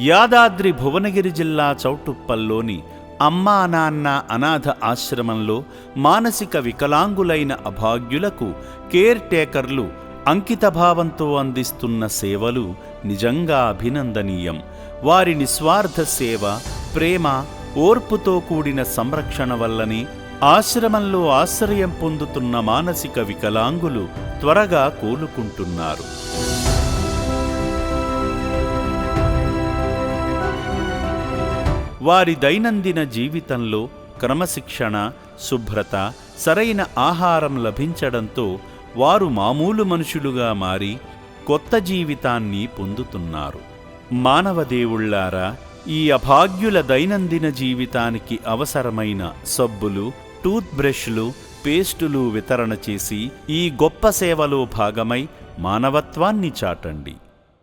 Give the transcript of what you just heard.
యాదాద్రి భువనగిరి జిల్లా చౌటుప్పల్లోని అమ్మా నాన్న అనాథ ఆశ్రమంలో మానసిక వికలాంగులైన అభాగ్యులకు కేర్ టేకర్లు అంకితభావంతో అందిస్తున్న సేవలు నిజంగా అభినందనీయం. వారి నిస్వార్థ సేవ ప్రేమ ఓర్పుతో కూడిన సంరక్షణ వల్లనే ఆశ్రమంలో ఆశ్రయం పొందుతున్న మానసిక వికలాంగులు త్వరగా కోలుకుంటున్నారు. వారి దైనందిన జీవితంలో క్రమశిక్షణ శుభ్రత సరైన ఆహారం లభించడంతో వారు మామూలు మనుషులుగా మారి కొత్త జీవితాన్ని పొందుతున్నారు. మానవదేవుళ్ళారా ఈ అభాగ్యుల దైనందిన జీవితానికి అవసరమైన సబ్బులు టూత్ బ్రష్లు పేస్టులు వితరణ చేసి ఈ గొప్ప సేవలో భాగమై మానవత్వాన్ని చాటండి.